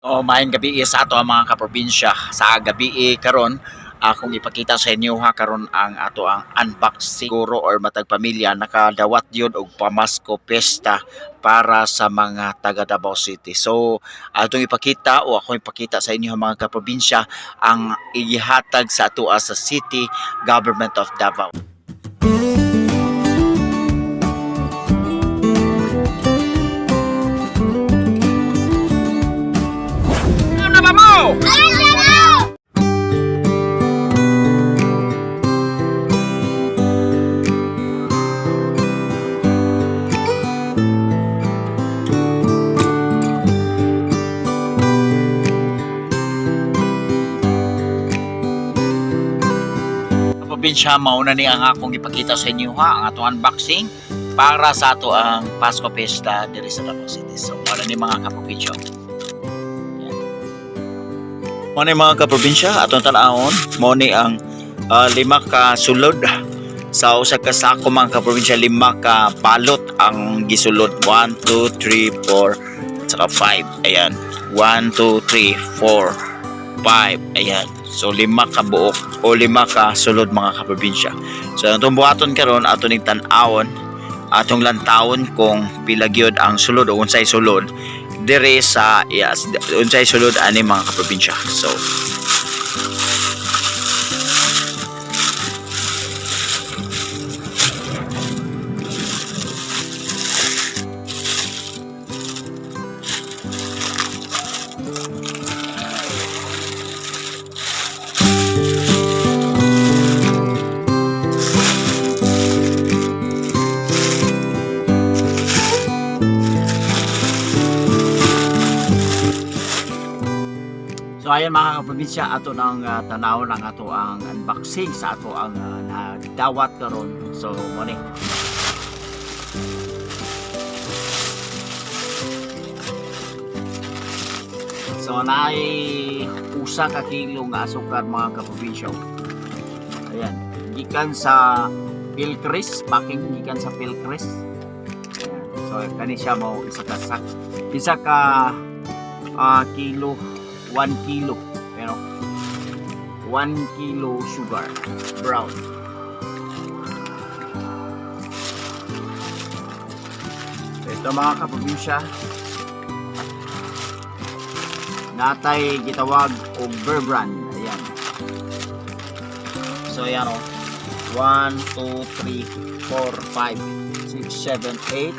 O maayong gabi sa ato ang mga kaprobinsya. Sa gabi karon akong ipakita sa inyo ha karon ang ato ang unbox siguro or matag pamilya nakadawat yun og pamasko pesta para sa mga taga Davao City. So atong ipakita o akong ipakita sa inyo mga kaprobinsya ang ihatag sa ato sa City Government of Davao. Probinsya mauna ni ang akong ipakita sa inyo ha ang atong unboxing para sa ato ang Pasko Fiesta diri sa Davao City. So wala ni mga kaprobinsya. Mo ni mga kaprobinsya atong tan-awon mo ni ang ah, lima ka sulod. Sa usa ka sako mga kaprobinsya lima ka balot ang gisulod. 1 2 3 4 saka 5 ayan. 1 2 3 4 5 ayan so lima ka buok o lima ka sulod mga kaprobinsya. So atong buhaton karon ato ning tan-awon atong lantawon kung pila gyud ang sulod o unsay sulod dire sa yes unsay sulod ani mga kaprobinsya. So ayan mga kaprobinsya, ato nang uh, tanaw ng ato ang unboxing sa ato ang uh, dawat karon. So mo ni. So naay usa ka kilo nga asukar mga kaprobinsya. Ayan, gikan sa Pilcris, packing gikan sa Pilcris. So kani siya mo isa ka sak, isa ka ah, kilo 1 kilo pero 1 kilo sugar. Brown. So, ito mga kaprobinsya natay gitawag og bear brand ayan. So ayan o 1, 2, 3, 4, 5, 6, 7, 8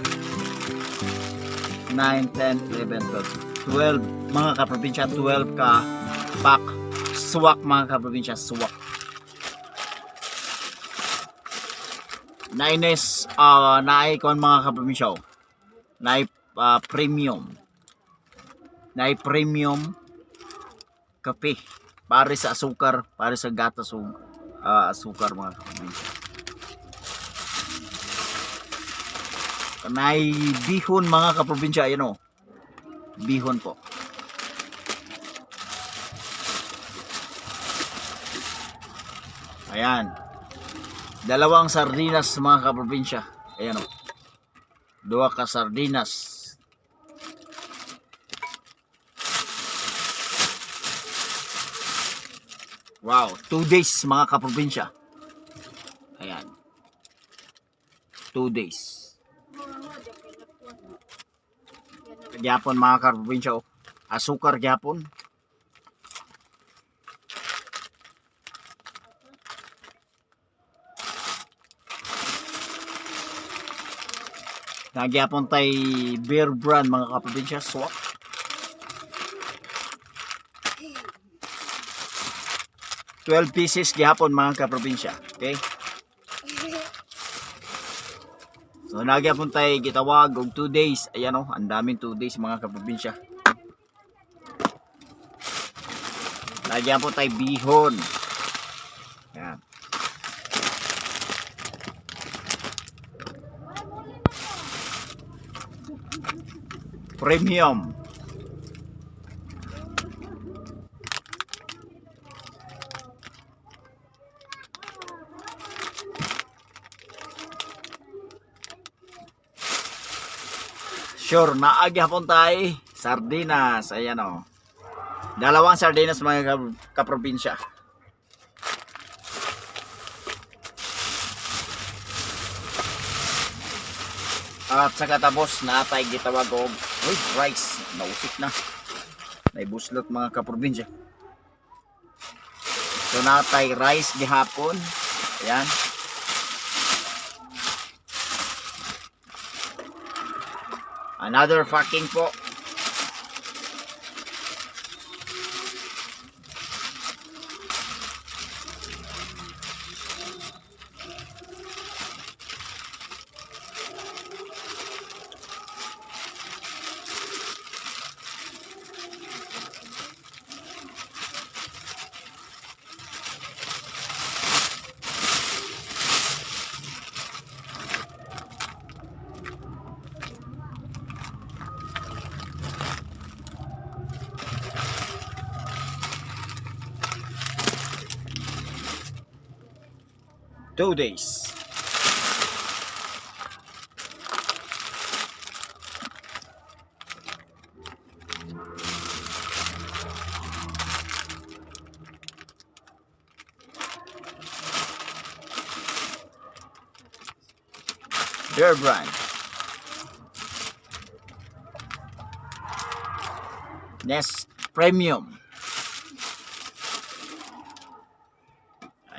9, 10, 11, 12 12 mga kaprobinsya 12 ka pack. Swak mga kaprobinsya swak. Naines uh, naay kon mga kaprobinsya naay ah, premium. Naay premium kape. Pare sa asukar pare sa gatas ug ah, asukar mga kaprobinsya. Naay bihon mga kaprobinsya ayan o bihon po Ayan. Dalawang sardinas mga kaprobinsya. Ayan o. Dua ka sardinas. Wow, two days mga kaprobinsya. Ayan. Two days. Gyapon mga kaprobinsya o. Asukar gyapon. Nagyapon tay beer brand mga kaprobinsya. Swak. Twelve pieces gihapon mga kaprobinsya. Okay? So nagyapon tay gitawag og 2 days. Ayan oh, ang daming 2 days mga kaprobinsya. Nagyapon tay bihon. Yan. Premium. Sure, naagi hapon tayo. Sardinas, ayan o. Dalawang sardinas mga ka- kaprobinsya. At saka tapos natay gitawag og uy, rice. Nausik na. Naibuslot mga kaprobinsya. So natay rice gihapon. Ayan. Another fucking po. Two days. Beer brand. Nest Premium.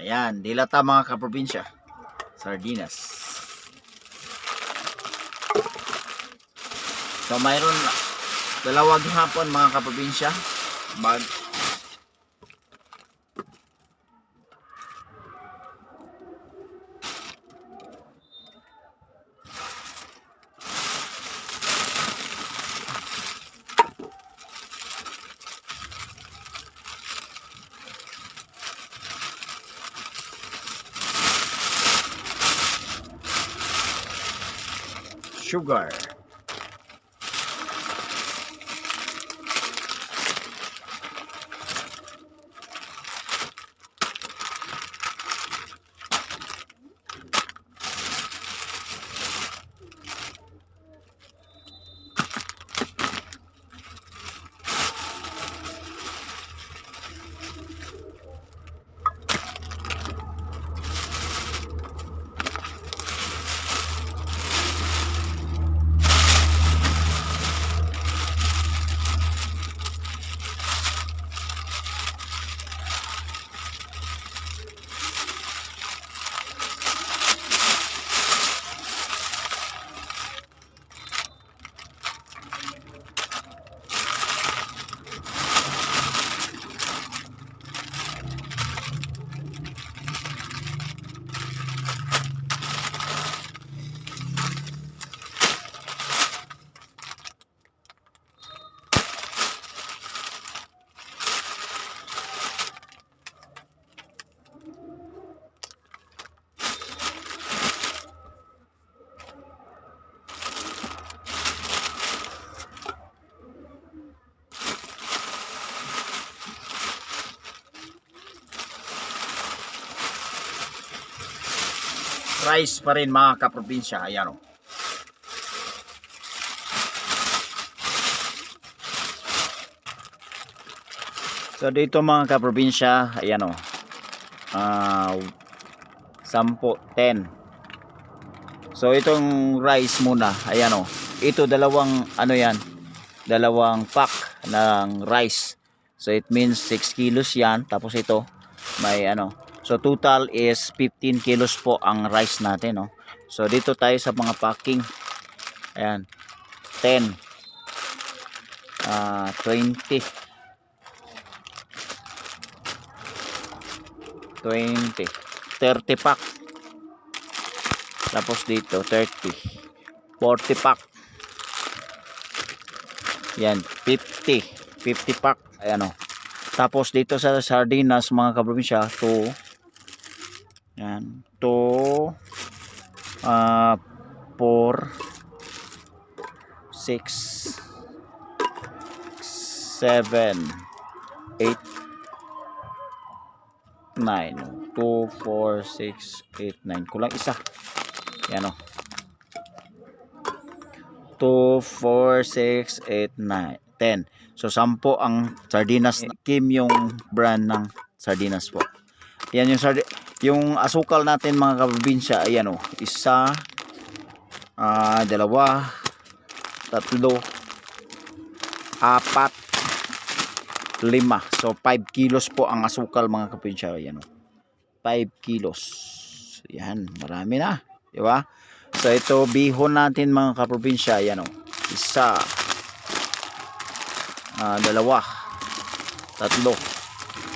Ayan, dilata mga kaprobinsya. Sardinas. So mayroon dalawang hapon mga kaprobinsya. Bag sugar. Rice pa rin mga kaprobinsya. Ayan o. So dito mga kaprobinsya, ayan o. Ah, 10, 10. So itong rice muna, ayan o. Ito dalawang ano yan, dalawang pack ng rice. So it means 6 kilos yan. Tapos ito, may ano. So total is 15 kilos po ang rice natin. No? So dito tayo sa mga packing. Ayan. 10. ah 20. 20. 30 pack. Tapos dito 30. 40 pack. Yan, 50. 50 pack. Ayan o. Tapos dito sa sardinas mga kaprobinsya, 2 yan, 2 ah 4 6 7 8 9 2 4 6 8 9 kulang isa yan o 2 4 6 8 9 10. So 10 ang sardinas. Kim yung brand ng sardinas po. Yan yung sardi yung asukal natin mga kaprobinsya, ayan o, isa, ah, dalawa, tatlo, apat, lima. So 5 kilos po ang asukal mga kaprobinsya, ayan o. 5 kilos. Yan, marami na, di ba? So ito bihon natin mga kaprobinsya, ayan o. Isa, ah, dalawa, tatlo,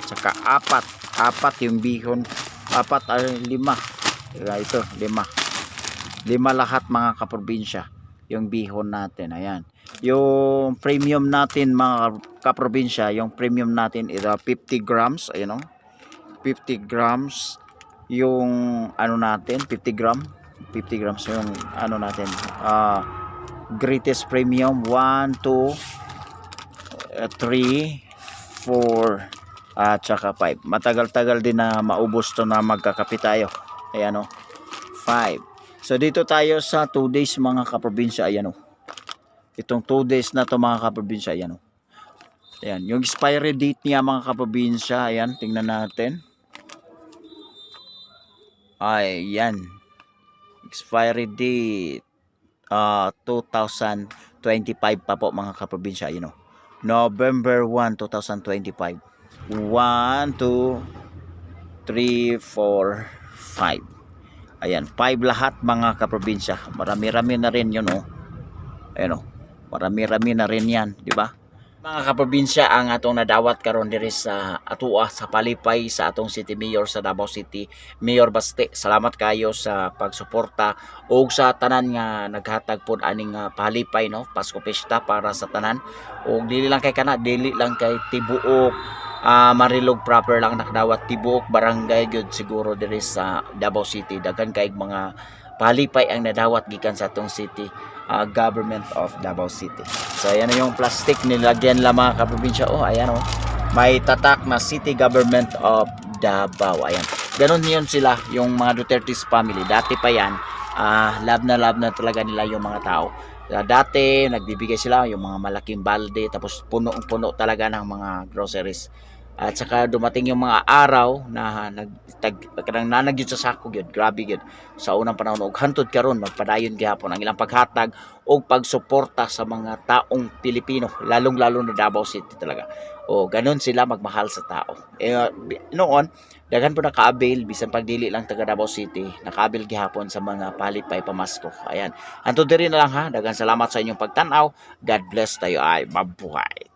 saka apat. Apat yung bihon apat ay lima. Kaya ito lima. Lima lahat mga kaprobinsya. Yung bihon natin ayan. Yung premium natin mga kaprobinsya yung premium natin is uh, 50 grams ayan o 50 grams yung ano natin 50 gram. 50 grams yung ano natin ah greatest premium. 1 2 3 4 at saka 5. Matagal-tagal din na maubos to na magkakape tayo. Ayan o. 5. So dito tayo sa 2 days mga kaprobinsya. Ayan o. Itong 2 days na to mga kaprobinsya. Ayan o. Ayan. Yung expiry date niya mga kaprobinsya. Ayan. Tingnan natin. Ay, yan. Expiry date. ah 2025 pa po mga kaprobinsya. Ayan o. November 1, 2025. 1, 2, 3, 4, 5. Ayan, 5 lahat mga kaprobinsya. Marami-rami na rin yun, oh. Ayan, oh. Marami-rami na rin yan, di ba? Mga kaprobinsya, ang atong nadawat karon diri sa atua sa Palipay sa atong City Mayor sa Davao City, Mayor Baste. Salamat kayo sa pagsuporta ug sa tanan nga naghatag pod aning ah, palipay no, Pasko Pista para sa tanan. Ug dili lang kay kana, dili lang kay tibuok ah Marilog proper lang nakadawat tibuok barangay gyud siguro diri sa Davao City daghan kay mga palipay ang nadawat gikan sa atong city ah, government of Davao City. So ayan na yung plastic nilagyan lang mga kaprobinsya. Oh, ayan oh. May tatak na City Government of Davao. Ayan. Ganon yun sila yung mga Duterte's family. Dati pa yan, ah love na love na talaga nila yung mga tao. Dati nagbibigay sila yung mga malaking balde tapos puno-puno talaga ng mga groceries. At saka dumating yung mga araw na nagtag kanang nanagyud sa sako gyud. Grabe gyud. Sa unang panahon og hantod karon magpadayon gihapon ang ilang paghatag o pagsuporta sa mga taong Pilipino, lalong-lalo na Davao City talaga. O ganon sila magmahal sa tao. Bi- noon, daghan po naka-avail bisan pagdili lang taga Davao City, naka-avail gihapon sa mga palipay pamasko. Ayan. Anto diri na lang ha. Daghang salamat sa inyong pagtan-aw. God bless tayo ay mabuhay.